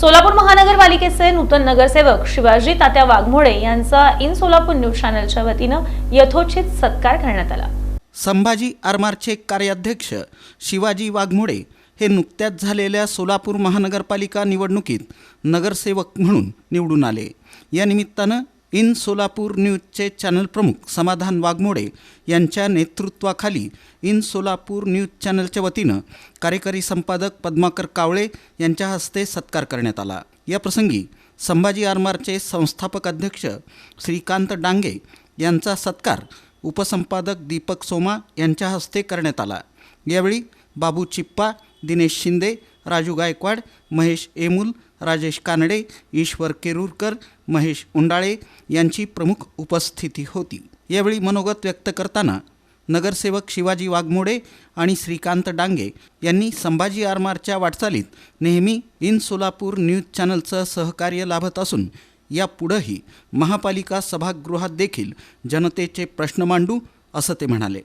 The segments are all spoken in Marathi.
सोलापूर महानगरपालिकेचे नूतन नगरसेवक शिवाजी तात्या वाघमोडे यांचा इन सोलापूर न्यूज चॅनलच्या वतीनं यथोचित सत्कार करण्यात आला. संभाजी आरमारचे कार्याध्यक्ष शिवाजी वाघमोडे हे नुकत्याच झालेल्या सोलापूर महानगरपालिका निवडणुकीत नगरसेवक म्हणून निवडून आले. या निमित्तानं इन सोलापूर न्यूजचे चॅनल प्रमुख समाधान वाघमोडे यांच्या नेतृत्वाखाली इन सोलापूर न्यूज चॅनलच्या वतीनं कार्यकारी संपादक पद्माकर कावळे यांच्या हस्ते सत्कार करण्यात आला. या प्रसंगी संभाजी आरमारचे संस्थापक अध्यक्ष श्रीकांत डांगे यांचा सत्कार उपसंपादक दीपक सोमा यांच्या हस्ते करण्यात आला. यावेळी बाबू चिप्पा दिनेश शिंदे राजू गायकवाड महेश एमुल राजेश कानडे ईश्वर केरूरकर महेश उंडाळे यांची प्रमुख उपस्थिती होती. यावेळी मनोगत व्यक्त करताना नगरसेवक शिवाजी वाघमोडे आणि श्रीकांत डांगे यांनी संभाजी आरमारच्या वाटचालीत नेहमी इन सोलापूर न्यूज चॅनलचं सहकार्य लाभत असून यापुढंही महापालिका सभागृहात देखील जनतेचे प्रश्न मांडू असं ते म्हणाले.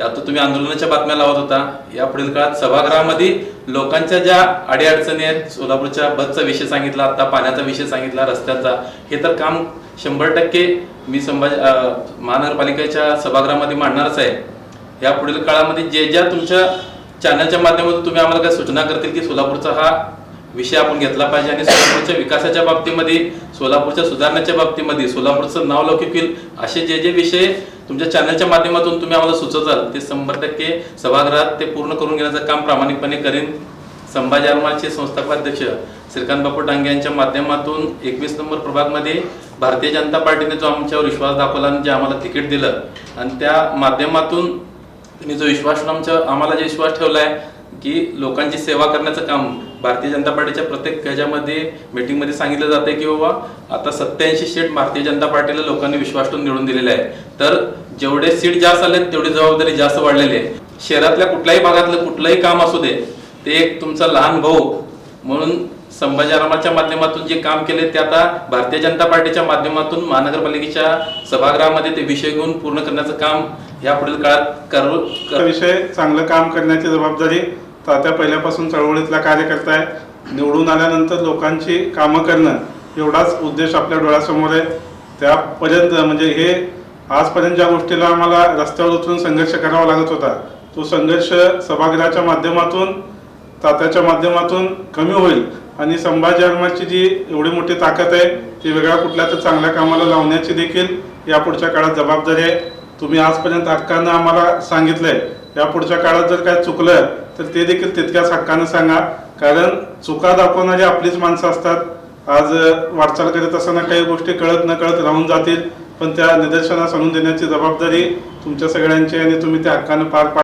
जे आता तुम्ही आंदोलनाच्या बातम्या लावत होता या पुढील काळात सभागृहामध्ये लोकांच्या ज्या अडीअडचणी आहेत सोलापूरच्या बसचा विषय सांगितला आता पाण्याचा विषय सांगितला रस्त्याचा हे तर काम शंभर टक्के मी संभाजी महानगरपालिकेच्या सभागृहामध्ये मांडणारच आहे. या पुढील काळामध्ये जे ज्या तुमच्या चॅनलच्या माध्यमातून तुम्ही आम्हाला काय सूचना करतील की सोलापूरचा हा विषय आपण घेतला पाहिजे आणि सोलापूरच्या विकासाच्या बाबतीमध्ये सोलापूरच्या सुधारण्याच्या बाबतीमध्ये सोलापूरचं नाव लौकिक होईल असे जे जे विषय तुमच्या चॅनलच्या माध्यमातून तुम्ही आम्हाला सुचवाल ते शंभर टक्के सभागृहात ते पूर्ण करून घेण्याचं काम प्रामाणिकपणे करेन. संभाजी आरमारचे संस्थापकाध्यक्ष श्रीकांत बापू डांगे यांच्या माध्यमातून एकवीस नंबर प्रभागमध्ये भारतीय जनता पार्टीने जो आमच्यावर विश्वास दाखवला आणि जे आम्हाला तिकीट दिलं आणि त्या माध्यमातून मी जो विश्वास आमच्या आम्हाला जे विश्वास ठेवला आहे की लोकांची सेवा करण्याचं काम भारतीय जनता पार्टीच्या प्रत्येक ह्याच्यामध्ये मीटिंगमध्ये सांगितलं जाते की बाबा आता सत्याऐंशी सीट भारतीय जनता पार्टीला लोकांनी विश्वास ठेवून निवडून दिलेले आहे तर जेवढे सीट जास्त आले तेवढी जबाबदारी जास्त वाढलेली आहे. शहरातल्या कुठल्याही भागातलं कुठलंही काम असू दे ते एक तुमचा लहान भाऊ. म्हणून संभाजीरामाच्या माध्यमातून जे काम केले ते आता भारतीय जनता पार्टीच्या माध्यमातून महानगरपालिकेच्या सभागृहामध्ये ते विषय घेऊन पूर्ण करण्याचं काम या पुढील काळात करू विषय चांगलं काम करण्याची जबाबदारी तात्या पहिल्यापासून चळवळीतला कार्यकर्ता आहे. निवडून आल्यानंतर लोकांची कामं करणं एवढाच उद्देश आपल्या डोळ्यासमोर आहे. त्यापर्यंत म्हणजे हे आजपर्यंत ज्या गोष्टीला आम्हाला रस्त्यावर उतरून संघर्ष करावा लागत होता तो संघर्ष सभागृहाच्या माध्यमातून तात्याच्या माध्यमातून कमी होईल. आणि संभाजी आरमारची जी एवढी मोठी ताकद आहे ती वेगळ्या कुठल्या तर चांगल्या कामाला लावण्याची देखील या पुढच्या काळात जबाबदारी आहे. तुम्ही आजपर्यंत हक्कानं आम्हाला सांगितलंय. या पुढच्या काळात जर काय चुकलं तर ते देखील तितक्याच हक्कानं सांगा. कारण चुका दाखवणारी आपलीच माणसं असतात. आज वाटचाल करत असताना काही गोष्टी कळत न कळत राहून जातील. पण त्या निदर्शनास आणून देण्याची जबाबदारी तुमच्या सगळ्यांची आणि तुम्ही त्या हक्कानं पार पाड